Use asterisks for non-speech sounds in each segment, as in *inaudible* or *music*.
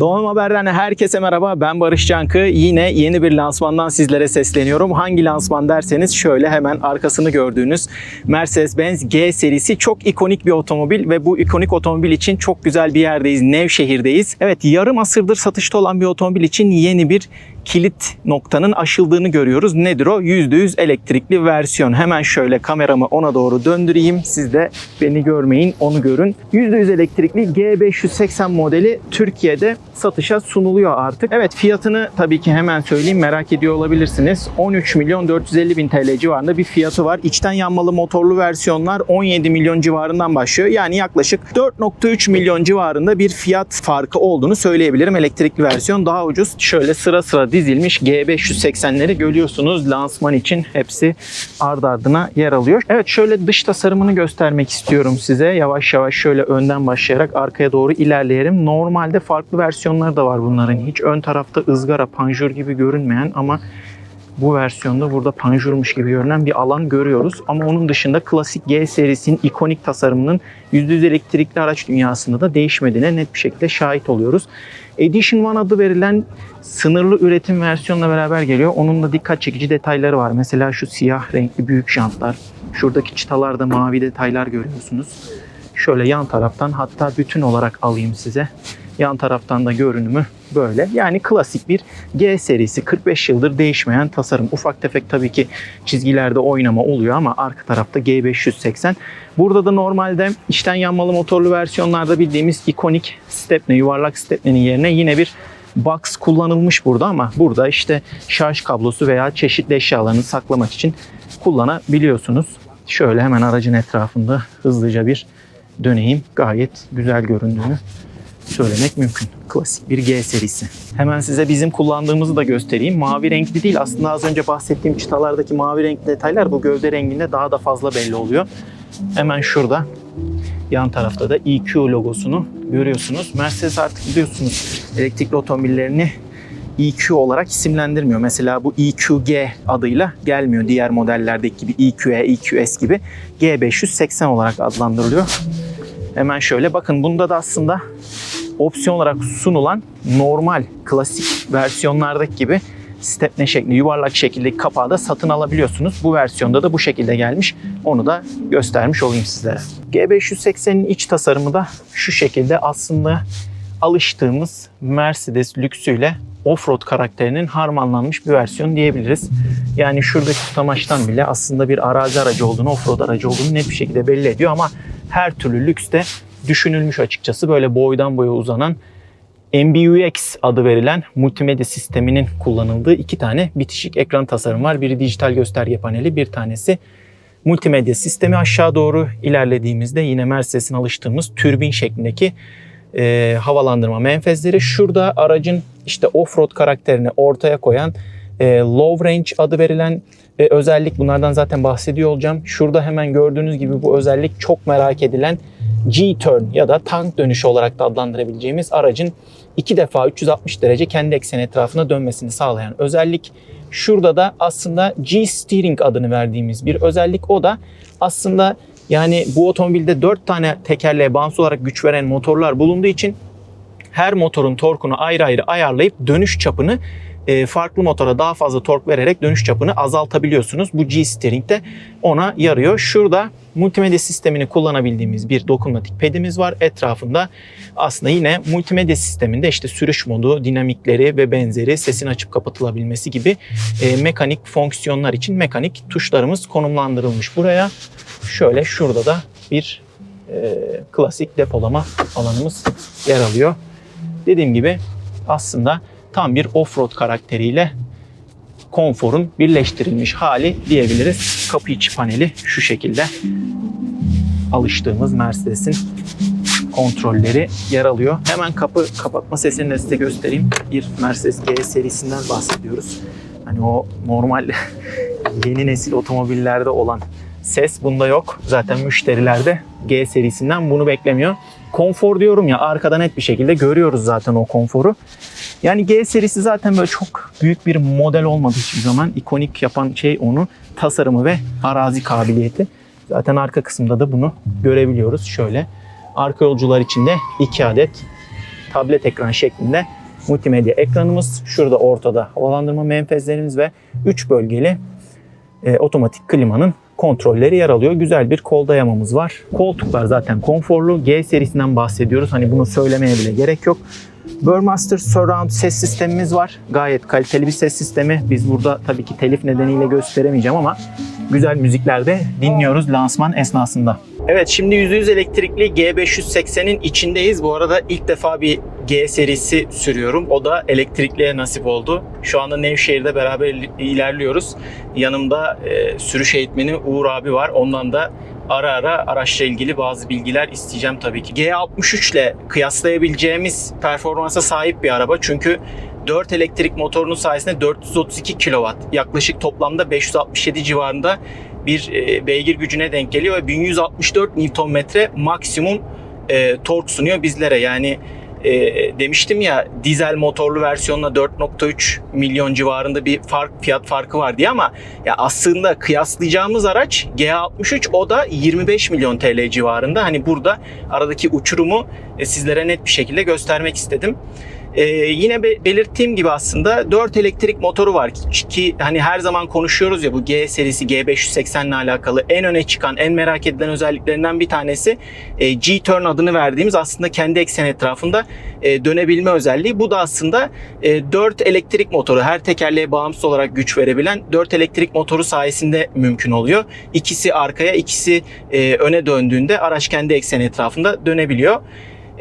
Doğum Haber'den herkese merhaba. Ben Barış Cankı. Yine yeni bir lansmandan sizlere sesleniyorum. Hangi lansman derseniz şöyle hemen arkasını gördüğünüz Mercedes-Benz G serisi çok ikonik bir otomobil ve bu ikonik otomobil için çok güzel bir yerdeyiz. Nevşehir'deyiz. Evet yarım asırdır satışta olan bir otomobil için yeni bir kilit noktanın aşıldığını görüyoruz. Nedir o? %100 elektrikli versiyon. Hemen şöyle kameramı ona doğru döndüreyim. Siz de beni görmeyin, onu görün. %100 elektrikli G580 modeli Türkiye'de satışa sunuluyor artık. Evet fiyatını tabii ki hemen söyleyeyim merak ediyor olabilirsiniz. 13 milyon 450 bin TL civarında bir fiyatı var. İçten yanmalı motorlu versiyonlar 17 milyon civarından başlıyor. Yani yaklaşık 4.3 milyon civarında bir fiyat farkı olduğunu söyleyebilirim. Elektrikli versiyon daha ucuz. Şöyle sıra sıra dizilmiş G580'leri görüyorsunuz. Lansman için hepsi ard ardına yer alıyor. Evet şöyle dış tasarımını göstermek istiyorum size. Yavaş yavaş şöyle önden başlayarak arkaya doğru ilerleyelim. Normalde farklı versiyonları da var bunların. Hiç ön tarafta ızgara, panjur gibi görünmeyen ama bu versiyonda burada panjurmuş gibi görünen bir alan görüyoruz. Ama onun dışında klasik G serisinin ikonik tasarımının %100 elektrikli araç dünyasında da değişmediğine net bir şekilde şahit oluyoruz. Edition One adı verilen sınırlı üretim versiyonla beraber geliyor. Onun da dikkat çekici detayları var. Mesela şu siyah renkli büyük jantlar. Şuradaki çıtalarda mavi detaylar görüyorsunuz. Şöyle yan taraftan hatta bütün olarak alayım size. Yan taraftan da görünümü böyle. Yani klasik bir G serisi 45 yıldır değişmeyen tasarım. Ufak tefek tabii ki çizgilerde oynama oluyor ama arka tarafta G580. Burada da normalde içten yanmalı motorlu versiyonlarda bildiğimiz ikonik stepne, yuvarlak stepnenin yerine yine bir box kullanılmış burada ama burada işte şarj kablosu veya çeşitli eşyalarını saklamak için kullanabiliyorsunuz. Şöyle hemen aracın etrafında hızlıca bir döneyim. Gayet güzel göründüğünü söylemek mümkün. Klasik bir G serisi. Hemen size bizim kullandığımızı da göstereyim. Mavi renkli değil. Aslında az önce bahsettiğim çıtalardaki mavi renkli detaylar bu gövde renginde daha da fazla belli oluyor. Hemen şurada yan tarafta da EQ logosunu görüyorsunuz. Mercedes artık biliyorsunuz elektrikli otomobillerini EQ olarak isimlendirmiyor. Mesela bu EQG adıyla gelmiyor diğer modellerdeki gibi EQE, EQS gibi. G580 olarak adlandırılıyor. Hemen şöyle bakın bunda da aslında opsiyon olarak sunulan normal klasik versiyonlardaki gibi stepne şekli, yuvarlak şekildeki kapağı da satın alabiliyorsunuz. Bu versiyonda da bu şekilde gelmiş. Onu da göstermiş olayım sizlere. G580'in iç tasarımı da şu şekilde aslında alıştığımız Mercedes lüksüyle offroad karakterinin harmanlanmış bir versiyon diyebiliriz. Yani şuradaki tutamaçtan bile aslında bir arazi aracı olduğunu, offroad aracı olduğunu net bir şekilde belli ediyor ama her türlü lüks de düşünülmüş açıkçası. Böyle boydan boya uzanan MBUX adı verilen multimedya sisteminin kullanıldığı iki tane bitişik ekran tasarım var. Biri dijital gösterge paneli, bir tanesi multimedya sistemi. Aşağı doğru ilerlediğimizde yine Mercedes'in alıştığımız türbin şeklindeki e, havalandırma menfezleri. Şurada aracın işte offroad karakterini ortaya koyan e, low range adı verilen e, özellik. Bunlardan zaten bahsediyor olacağım. Şurada hemen gördüğünüz gibi bu özellik çok merak edilen G-turn ya da tank dönüşü olarak da adlandırabileceğimiz aracın iki defa 360 derece kendi ekseni etrafına dönmesini sağlayan özellik. Şurada da aslında G-steering adını verdiğimiz bir özellik. O da aslında yani bu otomobilde 4 tane tekerleğe bağımsız olarak güç veren motorlar bulunduğu için her motorun torkunu ayrı ayrı ayarlayıp dönüş çapını e, farklı motora daha fazla tork vererek dönüş çapını azaltabiliyorsunuz. Bu G-Steering de ona yarıyor. Şurada multimedya sistemini kullanabildiğimiz bir dokunmatik pedimiz var. Etrafında aslında yine multimedya sisteminde işte sürüş modu, dinamikleri ve benzeri sesin açıp kapatılabilmesi gibi e, mekanik fonksiyonlar için mekanik tuşlarımız konumlandırılmış buraya. Şöyle şurada da bir e, klasik depolama alanımız yer alıyor. Dediğim gibi aslında tam bir offroad karakteriyle konforun birleştirilmiş hali diyebiliriz. Kapı içi paneli şu şekilde alıştığımız Mercedes'in kontrolleri yer alıyor. Hemen kapı kapatma sesini de size göstereyim. Bir Mercedes G serisinden bahsediyoruz. Hani o normal *laughs* yeni nesil otomobillerde olan ses bunda yok. Zaten müşteriler de G serisinden bunu beklemiyor. Konfor diyorum ya arkada net bir şekilde görüyoruz zaten o konforu. Yani G serisi zaten böyle çok büyük bir model olmadı hiçbir zaman. İkonik yapan şey onu tasarımı ve arazi kabiliyeti. Zaten arka kısımda da bunu görebiliyoruz. Şöyle arka yolcular için de 2 adet tablet ekran şeklinde multimedya ekranımız. Şurada ortada havalandırma menfezlerimiz ve 3 bölgeli e, otomatik klimanın kontrolleri yer alıyor. Güzel bir kol dayamamız var. Koltuklar zaten konforlu. G serisinden bahsediyoruz. Hani bunu söylemeye bile gerek yok. Burmester Surround ses sistemimiz var. Gayet kaliteli bir ses sistemi. Biz burada tabii ki telif nedeniyle gösteremeyeceğim ama güzel müzikler de dinliyoruz lansman esnasında. Evet şimdi %100 elektrikli G580'in içindeyiz. Bu arada ilk defa bir G serisi sürüyorum. O da elektrikliye nasip oldu. Şu anda Nevşehir'de beraber il- ilerliyoruz. Yanımda e, sürüş eğitmeni Uğur abi var. Ondan da ara ara araçla ilgili bazı bilgiler isteyeceğim tabii ki. G63 ile kıyaslayabileceğimiz performansa sahip bir araba. Çünkü 4 elektrik motorunun sayesinde 432 kW yaklaşık toplamda 567 civarında bir e, beygir gücüne denk geliyor ve 1164 Nm maksimum e, tork sunuyor bizlere. Yani e, demiştim ya dizel motorlu versiyonla 4.3 milyon civarında bir fark fiyat farkı var diye ama ya aslında kıyaslayacağımız araç G63 o da 25 milyon TL civarında. Hani burada aradaki uçurumu e, sizlere net bir şekilde göstermek istedim. Ee, yine be- belirttiğim gibi aslında 4 elektrik motoru var ki, ki hani her zaman konuşuyoruz ya bu G serisi G580 ile alakalı en öne çıkan en merak edilen özelliklerinden bir tanesi e, G-turn adını verdiğimiz aslında kendi eksen etrafında e, dönebilme özelliği. Bu da aslında e, 4 elektrik motoru her tekerleğe bağımsız olarak güç verebilen 4 elektrik motoru sayesinde mümkün oluyor. İkisi arkaya ikisi e, öne döndüğünde araç kendi eksen etrafında dönebiliyor.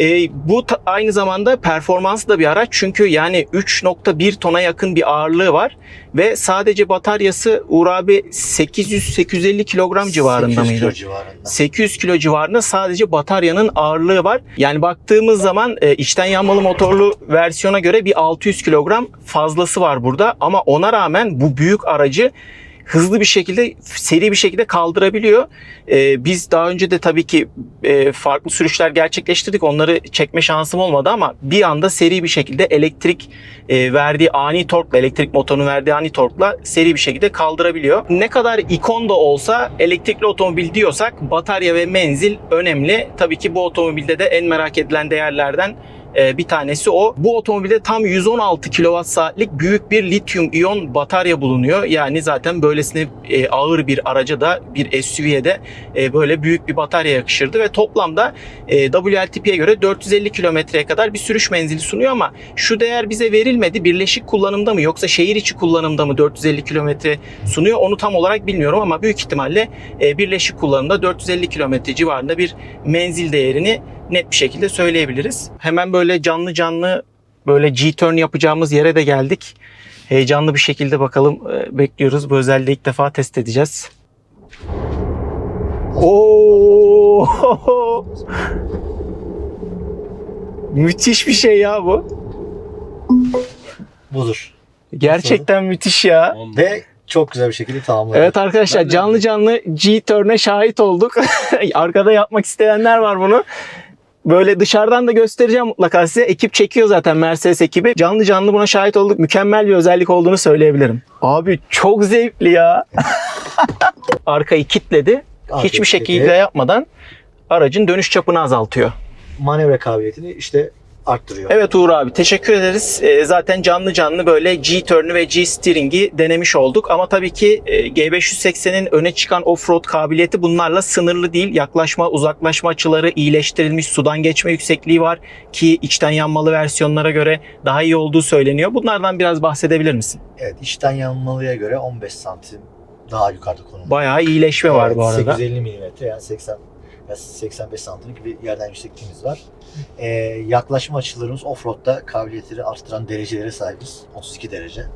E, bu aynı zamanda performanslı da bir araç çünkü yani 3.1 tona yakın bir ağırlığı var ve sadece bataryası Uğur abi 800-850 kilogram civarında 800 mıydı? kilo civarında. 800 kilo civarında sadece bataryanın ağırlığı var. Yani baktığımız zaman e, içten yanmalı motorlu versiyona göre bir 600 kilogram fazlası var burada ama ona rağmen bu büyük aracı hızlı bir şekilde seri bir şekilde kaldırabiliyor. Ee, biz daha önce de tabii ki e, farklı sürüşler gerçekleştirdik. Onları çekme şansım olmadı ama bir anda seri bir şekilde elektrik e, verdiği ani torkla, elektrik motorunun verdiği ani torkla seri bir şekilde kaldırabiliyor. Ne kadar ikon da olsa elektrikli otomobil diyorsak batarya ve menzil önemli. Tabii ki bu otomobilde de en merak edilen değerlerden e, bir tanesi o. Bu otomobilde tam 116 kWh büyük bir lityum iyon batarya bulunuyor. Yani zaten böylesine e, ağır bir araca da bir SUV'ye de e, böyle büyük bir batarya yakışırdı ve toplamda e, WLTP'ye göre 450 kilometreye kadar bir sürüş menzili sunuyor ama şu değer bize verilmedi. Birleşik kullanımda mı yoksa şehir içi kullanımda mı 450 kilometre sunuyor onu tam olarak bilmiyorum ama büyük ihtimalle e, birleşik kullanımda 450 kilometre civarında bir menzil değerini net bir şekilde söyleyebiliriz. Hemen böyle canlı canlı böyle G-turn yapacağımız yere de geldik. Heyecanlı bir şekilde bakalım e, bekliyoruz. Bu özelliği ilk defa test edeceğiz. Oo! *laughs* Müthiş bir şey ya bu. Budur. Gerçekten müthiş ya. Ve çok güzel bir şekilde tamamladık. Evet arkadaşlar canlı canlı G-turn'e şahit olduk. *laughs* Arkada yapmak isteyenler var bunu. Böyle dışarıdan da göstereceğim mutlaka size. Ekip çekiyor zaten Mercedes ekibi. Canlı canlı buna şahit olduk. Mükemmel bir özellik olduğunu söyleyebilirim. Abi çok zevkli ya. *laughs* Arkayı kitledi. Hiçbir şekilde yapmadan aracın dönüş çapını azaltıyor. Manevra kabiliyetini işte arttırıyor. Evet Uğur abi teşekkür ederiz. Ee, zaten canlı canlı böyle G-turn'u ve G-steering'i denemiş olduk. Ama tabii ki e, G580'in öne çıkan off-road kabiliyeti bunlarla sınırlı değil. Yaklaşma, uzaklaşma açıları iyileştirilmiş. Sudan geçme yüksekliği var ki içten yanmalı versiyonlara göre daha iyi olduğu söyleniyor. Bunlardan biraz bahsedebilir misin? Evet içten yanmalıya göre 15 santim daha yukarıda konumda. Bayağı iyileşme var Evet, bu arada. 850 milimetre yani 80 ya 85 santim gibi yerden yüksekliğimiz var. Ee, yaklaşma açılarımız offroad'da kabiliyetleri arttıran derecelere sahibiz. 32 derece.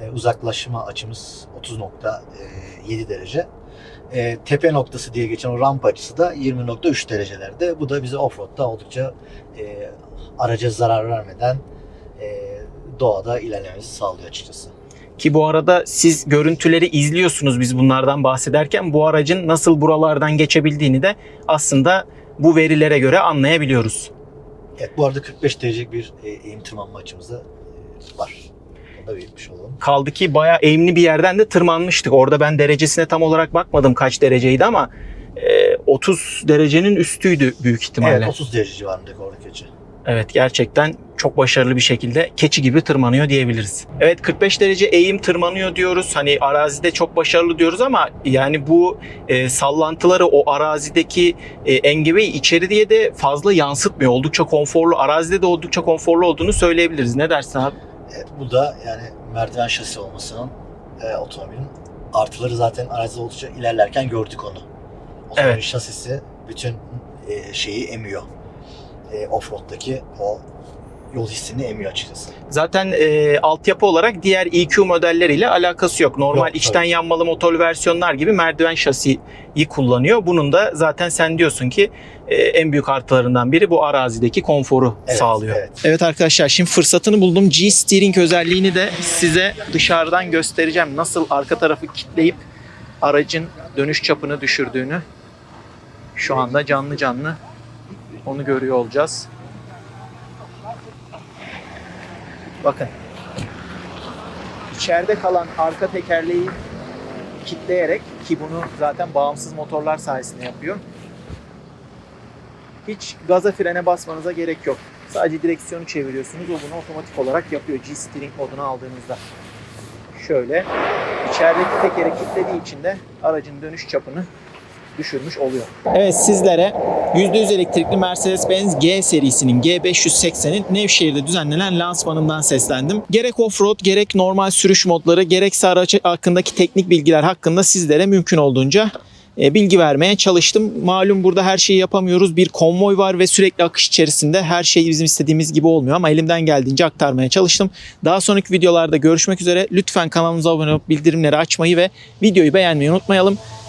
Ee, uzaklaşma açımız 30.7 derece. Ee, tepe noktası diye geçen o rampa açısı da 20.3 derecelerde. Bu da bize offroad'da oldukça e, araca zarar vermeden e, doğada ilerlememizi sağlıyor açıkçası. Ki bu arada siz görüntüleri izliyorsunuz biz bunlardan bahsederken bu aracın nasıl buralardan geçebildiğini de aslında bu verilere göre anlayabiliyoruz. Evet bu arada 45 derecelik bir e, eğim tırmanma açımız da e, var. Onu da belirtmiş olalım. Kaldı ki bayağı eğimli bir yerden de tırmanmıştık. Orada ben derecesine tam olarak bakmadım kaç dereceydi ama e, 30 derecenin üstüydü büyük ihtimalle. Evet 30 derece civarındaki oradaki açı. Evet gerçekten çok başarılı bir şekilde keçi gibi tırmanıyor diyebiliriz. Evet 45 derece eğim tırmanıyor diyoruz. Hani arazide çok başarılı diyoruz ama yani bu e, sallantıları o arazideki e, engebeyi içeriye de fazla yansıtmıyor. Oldukça konforlu. Arazide de oldukça konforlu olduğunu söyleyebiliriz. Ne dersin abi? Evet, bu da yani merdiven şasi olmasının e, otomobilin artıları zaten arazide oldukça ilerlerken gördük onu. Otomobilin Evet. şasisi bütün e, şeyi emiyor. E, offroad'daki o yol hissini emiyor açıkçası. Zaten e, altyapı olarak diğer EQ modelleriyle alakası yok. Normal Yok, içten tabii. yanmalı motor versiyonlar gibi merdiven şasiyi kullanıyor. Bunun da zaten sen diyorsun ki e, en büyük artılarından biri bu arazideki konforu Evet, sağlıyor. evet. Evet arkadaşlar şimdi fırsatını buldum. G-Steering özelliğini de size dışarıdan göstereceğim. Nasıl arka tarafı kitleyip aracın dönüş çapını düşürdüğünü şu anda canlı canlı onu görüyor olacağız. Bakın. İçeride kalan arka tekerleği kitleyerek ki bunu zaten bağımsız motorlar sayesinde yapıyor. Hiç gaza frene basmanıza gerek yok. Sadece direksiyonu çeviriyorsunuz. O bunu otomatik olarak yapıyor G-Steering moduna aldığınızda. Şöyle içerideki tekeri kilitlediği için de aracın dönüş çapını düşürmüş oluyor. Evet sizlere %100 elektrikli Mercedes-Benz G serisinin G580'in Nevşehir'de düzenlenen lansmanından seslendim. Gerek offroad gerek normal sürüş modları gerekse araç hakkındaki teknik bilgiler hakkında sizlere mümkün olduğunca e, bilgi vermeye çalıştım. Malum burada her şeyi yapamıyoruz. Bir konvoy var ve sürekli akış içerisinde her şey bizim istediğimiz gibi olmuyor ama elimden geldiğince aktarmaya çalıştım. Daha sonraki videolarda görüşmek üzere. Lütfen kanalımıza abone olup bildirimleri açmayı ve videoyu beğenmeyi unutmayalım.